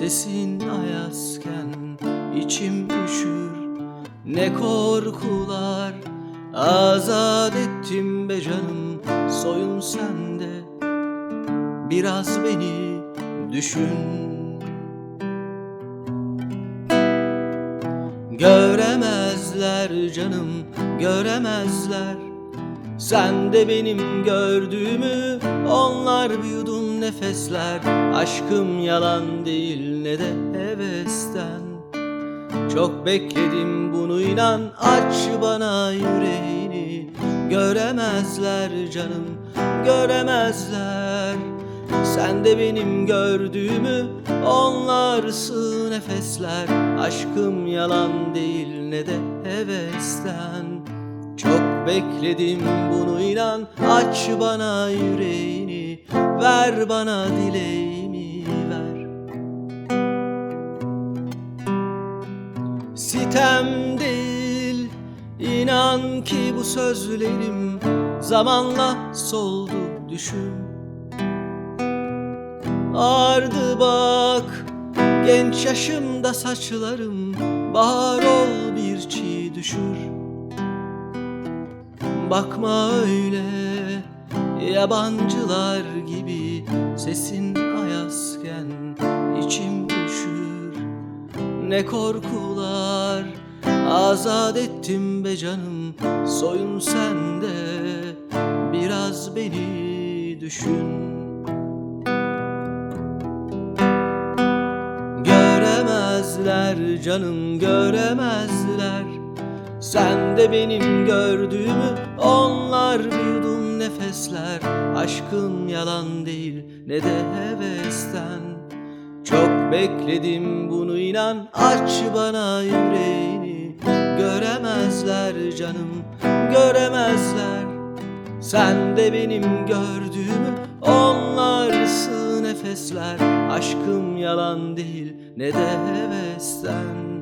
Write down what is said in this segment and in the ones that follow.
Sesin ayazken içim üşür. Ne korkular azat ettim be canım. Soyun sende biraz beni düşün. Göremezler canım göremezler. Sen de benim gördüğümü Onlar bir yudum nefesler Aşkım yalan değil ne de hevesten. Çok bekledim bunu inan Aç bana yüreğini. Göremezler canım göremezler. Sen de benim gördüğümü Onlar sığ nefesler. Aşkım yalan değil ne de hevesten. Çok bekledim bunu inan Aç bana yüreğini Ver bana dileğimi ver. Sitem değil inan ki bu sözlerim Zamanla soldu düşün. Ardı bak genç yaşımda saçlarım Bahar ol bir çiğ düşür Bakma öyle. Yabancılar gibi Sesin ayazken içim üşür Ne korkular azat ettim be canım Soyun sende biraz beni düşün. Göremezler canım göremezler Sen de benim gördüğümü Onlar yudum nefesler. Aşkın yalan değil ne de hevesten. Çok bekledim bunu inan Aç bana yüreğini. Göremezler canım göremezler. Sen de benim gördüğümü Onlar sığ nefesler. Aşkım yalan değil ne de hevesten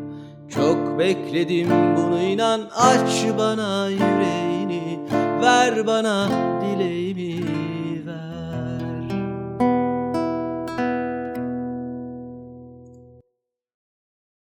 Çok bekledim bunu inan. Aç bana yüreğini Ver bana dileğimi